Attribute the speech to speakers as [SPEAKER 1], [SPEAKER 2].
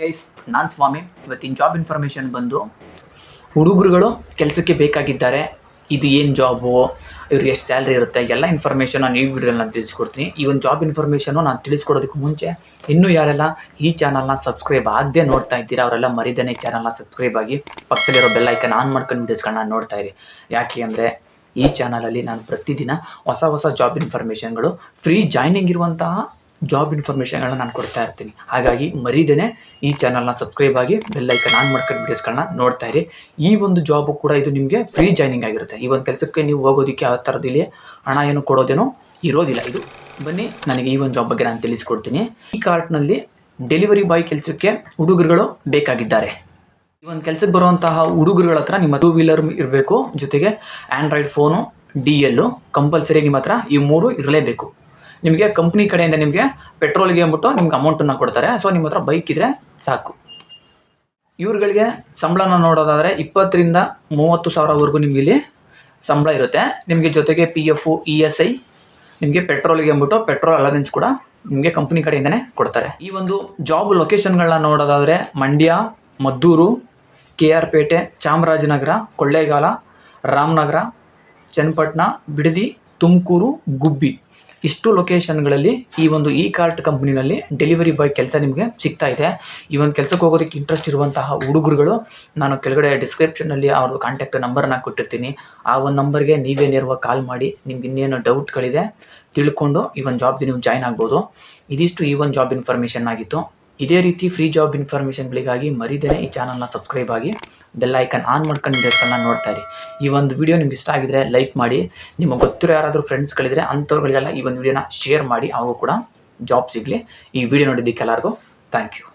[SPEAKER 1] Guys ನಾನು ಸ್ವಾಮಿ, ಇವತ್ತಿನ job information ಬಂದು ಹುಡುಗರುಗಳು ಕೆಲಸಕ್ಕೆ ಬೇಕಾಗಿದ್ದಾರೆ. ಇದು ಏನು ಜಾಬು ಇವ್ರಿಗೆ ಎಷ್ಟು ಸ್ಯಾಲ್ರಿ ಇರುತ್ತೆ? ಎಲ್ಲ ಇನ್ಫಾರ್ಮೇಷನ್ ನಾನು ಈ ವಿಡಿಯೋದಲ್ಲಿ ನಾನು ತಿಳಿಸ್ಕೊಡ್ತೀನಿ. ಈ ಒಂದು ಜಾಬ್ ಇನ್ಫಾರ್ಮೇಷನು ನಾನು ತಿಳಿಸ್ಕೊಡೋದಕ್ಕೆ ಮುಂಚೆ ಇನ್ನೂ ಯಾರೆಲ್ಲ ಈ ಚಾನಲ್ನ ಸಬ್ಸ್ಕ್ರೈಬ್ ಆಗದೆ ನೋಡ್ತಾ ಇದ್ದೀರಾ, ಅವರೆಲ್ಲ ಮರಿದೇನೆ ಚಾನಲ್ನ ಸಬ್ಸ್ಕ್ರೈಬ್ ಆಗಿ ಪಕ್ಕದಲ್ಲಿರೋ ಬೆಲ್ ಐಕನ್ ಆನ್ ಮಾಡ್ಕೊಂಡು ವೀಡಿಯೋಸ್ಗಳನ್ನ ನೋಡ್ತಾ ಇರಿ. ಯಾಕೆ ಅಂದರೆ ಈ ಚಾನಲಲ್ಲಿ ನಾನು ಪ್ರತಿದಿನ ಹೊಸ ಹೊಸ ಜಾಬ್ ಇನ್ಫಾರ್ಮೇಷನ್ಗಳು ಫ್ರೀ ಜಾಯ್ನಿಂಗ್ ಇರುವಂತಹ ಜಾಬ್ ಇನ್ಫಾರ್ಮೇಶನ್ಗಳನ್ನ ನಾನು ಕೊಡ್ತಾ ಇರ್ತೀನಿ. ಹಾಗಾಗಿ ಮರೀದೇನೆ ಈ ಚಾನಲ್ನ ಸಬ್ಸ್ಕ್ರೈಬ್ ಆಗಿ ಬೆಲ್ ಐಕನ್ ಆನ್ ಮಾಡ್ಕೊಂಡು ವೀಡಿಯೋಸ್ಗಳನ್ನ ನೋಡ್ತಾ ಇರಿ. ಈ ಒಂದು ಜಾಬು ಕೂಡ ಇದು ನಿಮಗೆ ಫ್ರೀ ಜಾಯ್ನಿಂಗ್ ಆಗಿರುತ್ತೆ. ಈ ಒಂದು ಕೆಲಸಕ್ಕೆ ನೀವು ಹೋಗೋದಕ್ಕೆ ಆ ಥರದಲ್ಲಿ ಹಣ ಏನು ಕೊಡೋದೇನೋ ಇರೋದಿಲ್ಲ ಇದು. ಬನ್ನಿ, ನನಗೆ ಈ ಒಂದು ಜಾಬ್ ಬಗ್ಗೆ ನಾನು ತಿಳಿಸ್ಕೊಡ್ತೀನಿ. ಈ ಕಾರ್ಟ್ನಲ್ಲಿ ಡೆಲಿವರಿ ಬಾಯ್ ಕೆಲಸಕ್ಕೆ ಹುಡುಗರುಗಳು ಬೇಕಾಗಿದ್ದಾರೆ. ಈ ಒಂದು ಕೆಲಸಕ್ಕೆ ಬರುವಂತಹ ಹುಡುಗರುಗಳ ಹತ್ರ ನಿಮ್ಮ ಟೂ ವೀಲರ್ ಇರಬೇಕು. ಜೊತೆಗೆ android phone D L compulsory ನಿಮ್ಮ ಹತ್ರ ಈ ಮೂರು ಇರಲೇಬೇಕು. ನಿಮಗೆ ಕಂಪ್ನಿ ಕಡೆಯಿಂದ ನಿಮಗೆ ಪೆಟ್ರೋಲ್ಗೆ ಅಂದ್ಬಿಟ್ಟು ನಿಮ್ಗೆ ಅಮೌಂಟನ್ನು ಕೊಡ್ತಾರೆ. ಸೊ ನಿಮ್ಮ ಹತ್ರ ಬೈಕ್ ಇದ್ದರೆ ಸಾಕು. ಇವ್ರುಗಳಿಗೆ ಸಂಬಳನ ನೋಡೋದಾದರೆ ಇಪ್ಪತ್ತರಿಂದ ಮೂವತ್ತು ಸಾವಿರವರೆಗೂ ನಿಮ್ಗೆ ಇಲ್ಲಿ ಸಂಬಳ ಇರುತ್ತೆ. ನಿಮಗೆ ಜೊತೆಗೆ P F E S I ನಿಮಗೆ ಪೆಟ್ರೋಲ್ಗೆ ಅಂದ್ಬಿಟ್ಟು ಪೆಟ್ರೋಲ್ ಅಲವೆನ್ಸ್ ಕೂಡ ನಿಮಗೆ ಕಂಪ್ನಿ ಕಡೆಯಿಂದನೇ ಕೊಡ್ತಾರೆ. ಈ ಒಂದು ಜಾಬ್ ಲೊಕೇಶನ್ಗಳನ್ನ ನೋಡೋದಾದರೆ ಮಂಡ್ಯ, ಮದ್ದೂರು, ಕೆ ಆರ್ ಪೇಟೆ, ಚಾಮರಾಜನಗರ, ಕೊಳ್ಳೇಗಾಲ, ರಾಮನಗರ, ಚನ್ನಪಟ್ಟಣ, ಬಿಡದಿ ತುಮಕೂರು, ಗುಬ್ಬಿ. ಇಷ್ಟು ಲೊಕೇಶನ್ಗಳಲ್ಲಿ ಈ ಒಂದು ಇ ಕಾರ್ಟ್ ಕಂಪ್ನಿನಲ್ಲಿ ಡೆಲಿವರಿ ಬಾಯ್ ಕೆಲಸ ನಿಮಗೆ ಸಿಗ್ತಾ ಇದೆ. ಈ ಒಂದು ಕೆಲಸಕ್ಕೆ ಹೋಗೋದಕ್ಕೆ ಇಂಟ್ರೆಸ್ಟ್ ಇರುವಂತಹ ಹುಡುಗರುಗಳು, ನಾನು ಕೆಳಗಡೆ ಡಿಸ್ಕ್ರಿಪ್ಷನ್ನಲ್ಲಿ ಅವ್ರದ್ದು ಕಾಂಟ್ಯಾಕ್ಟ್ ನಂಬರನ್ನು ಕೊಟ್ಟಿರ್ತೀನಿ. ಆ ಒಂದು ನಂಬರ್ಗೆ ನೀವೇ ನೇರವಾಗಿ ಕಾಲ್ ಮಾಡಿ, ನಿಮ್ಗೆ ಇನ್ನೇನು ಡೌಟ್ಗಳಿದೆ ತಿಳ್ಕೊಂಡು ಈ ಒಂದು ಜಾಬ್ಗೆ ನೀವು ಜಾಯ್ನ್ ಆಗ್ಬೋದು. ಇದಿಷ್ಟು ಈ ಒಂದು ಜಾಬ್ ಇನ್ಫಾರ್ಮೇಷನ್ ಆಗಿತ್ತು. ಇದೇ ರೀತಿ ಫ್ರೀ ಜಾಬ್ ಇನ್ಫಾರ್ಮೇಷನ್ಗಳಿಗಾಗಿ ಮರಿದೇನೆ ಈ ಚಾನಲ್ನ ಸಬ್ಸ್ಕ್ರೈಬ್ ಆಗಿ ಬೆಲ್ ಐಕನ್ ಆನ್ ಮಾಡ್ಕೊಂಡು ವಿಡಿಯೋಸ್ಗಳನ್ನ ನೋಡ್ತಾ ಇರಿ. ಈ ಒಂದು ವಿಡಿಯೋ ನಿಮ್ಗೆ ಇಷ್ಟ ಆಗಿದ್ರೆ ಲೈಕ್ ಮಾಡಿ. ನಿಮಗೆ ಗೊತ್ತಿರೋ ಯಾರಾದರೂ ಫ್ರೆಂಡ್ಸ್ಗಳಿದ್ರೆ ಅಂಥವ್ರುಗಳಿಗೆಲ್ಲ ಈ ಒಂದು ವಿಡಿಯೋನ ಶೇರ್ ಮಾಡಿ. ಅವಾಗೂ ಕೂಡ ಜಾಬ್ ಸಿಗಲಿ. ಈ ವಿಡಿಯೋ ನೋಡಿದ್ದಕ್ಕೆ ಎಲ್ಲರಿಗೂ ಥ್ಯಾಂಕ್ ಯು